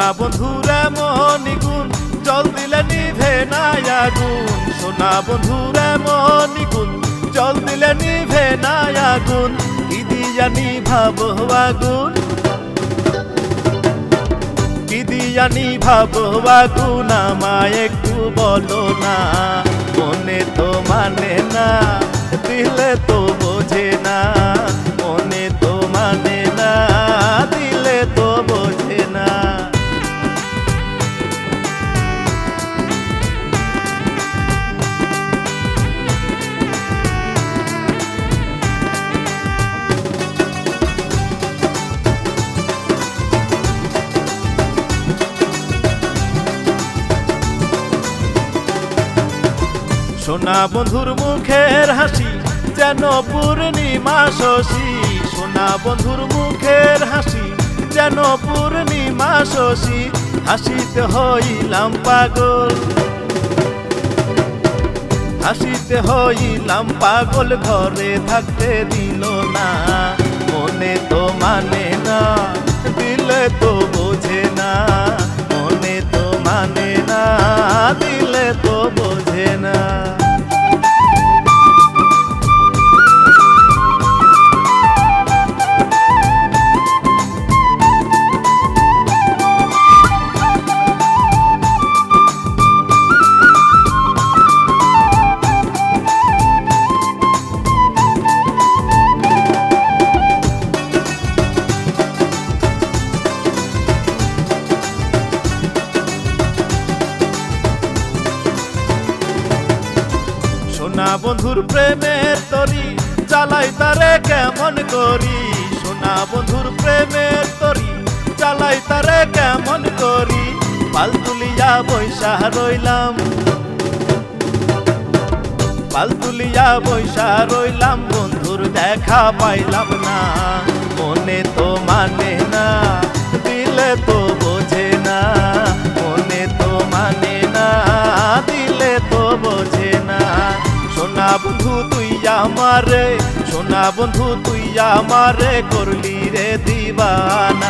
সোনা বন্ধুরা মনিগুণ জল দিলে নিভে না আগুন সোনা বন্ধুরা মনিগুণ জল দিলে নিভে না আগুন কি দিয়া নিভাবো আগুন? কি দিয়া নিভাবো আগুন? আমায় একটু বলো না। মনে তো মানে না, দিলে তো সোনা বন্ধুর মুখের হাসি, যেন পূর্ণিমা শশী। সোনা বন্ধুর মুখের হাসি, যেন পূর্ণিমা শশী। হাসিতে হইলাম পাগল। হাসিতে হইলাম পাগল, ঘরে থাকতে দিল না। সোনা বন্ধুর প্রেমের তরি চালাই তারে কেমন করি? সোনা বন্ধুর প্রেমের তরি চালাই তারে কেমন করি? পাল তুলিয়া বৈশা রইলাম। পাল তুলিয়া বৈশা রইলাম, বন্ধুর দেখা পাইলাম না। বন্ধু তুই আমারে সোনা বন্ধু তুই আমারে করলি রে দিবানা।